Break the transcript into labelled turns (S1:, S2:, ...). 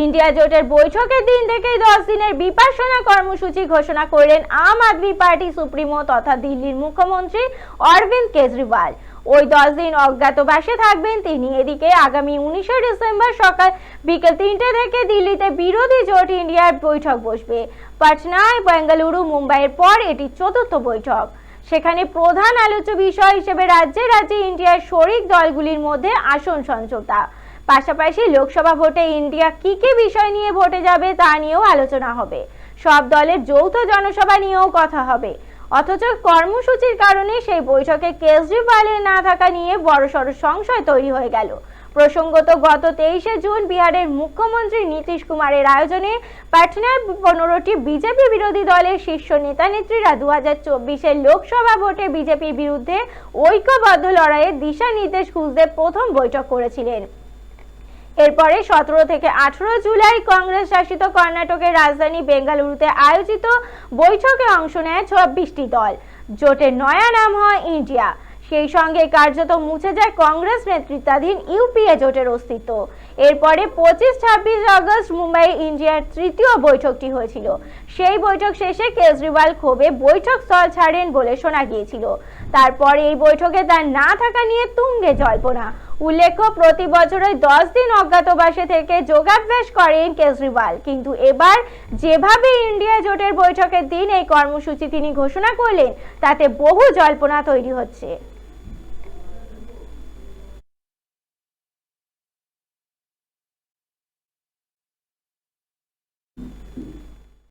S1: India জোটের বৈঠকের দিন থেকেই দশ দিনের বিপাসনা কর্মসূচি ঘোষণা করলেন আম আদমি পার্টি সুপ্রিমো তথা দিল্লির মুখ্যমন্ত্রী অরবিন্দ কেজরিওয়াল। ওই দশ দিন অজ্ঞাতবাসে থাকবেন তিনি। এদিকে আগামী উনিশে ডিসেম্বর সকাল বিকেল তিনটে থেকে দিল্লিতে বিরোধী জোট ইন্ডিয়ার বৈঠক বসবে। পাটনায়, বেঙ্গালুরু, মুম্বাইয়ের পর এটি চতুর্থ বৈঠক। সেখানে প্রধান আলোচ্য বিষয় হিসেবে রাজ্যে রাজ্যে ইন্ডিয়ার শরিক দলগুলির মধ্যে আসন সমঝোতা পাশাপাশি লোকসভা ভোটে ইন্ডিয়া কি কি বিষয় নিয়ে ভোটে যাবে তা নিয়েও আলোচনা হবে। সব দলের যৌথ জনসভা নিয়েও কথা হবে। অথচ কর্মসূচির কারণে সেই বৈঠকে কেজরিওয়ালের না থাকা নিয়ে বড়সড় সংশয় তৈরি হয়ে গেল। প্রসঙ্গত গত তেইশে জুন বিহারের মুখ্যমন্ত্রী নীতিশ কুমারের আয়োজনে পাটনার পনেরোটি বিজেপি বিরোধী দলের শীর্ষ নেতা নেত্রীরা দু হাজার চব্বিশের লোকসভা ভোটে বিজেপির বিরুদ্ধে ঐক্যবদ্ধ লড়াইয়ের দিশা নির্দেশ খুঁজতে প্রথম বৈঠক করেছিলেন। এরপরে সতেরো থেকে আঠেরো জুলাই কংগ্রেস শাসিত কর্ণাটকের রাজধানী বেঙ্গালুরুতে আয়োজিত বৈঠকে অংশ নেয় চব্বিশটি দল। জোটের নয়া নাম হয় ইন্ডিয়া। সেই সঙ্গে কার্যত মুছে যায় কংগ্রেস নেতৃত্বাধীন ইউপিএ জোটের অস্তিত্ব। এরপরে পঁচিশ, ছাব্বিশ আগস্ট মুম্বাই ইন্ডিয়ার তৃতীয় বৈঠকটি হয়েছিল। সেই বৈঠক শেষে কেজরিওয়াল ক্ষোভে বৈঠক স্থল ছাড়েন বলে শোনা গিয়েছিল। তারপর এই বৈঠকে তার না থাকা নিয়ে তুঙ্গে জল্পনা। উল্লেখ্য, প্রতি বছরই দশ দিন অজ্ঞাতবাসে থেকে যোগাভ্যাস করেন কেজরিওয়াল। কিন্তু এবার যেভাবে ইন্ডিয়া জোটের বৈঠকের দিন এই কর্মসূচি তিনি ঘোষণা করলেন, তাতে বহু জল্পনা তৈরি হচ্ছে।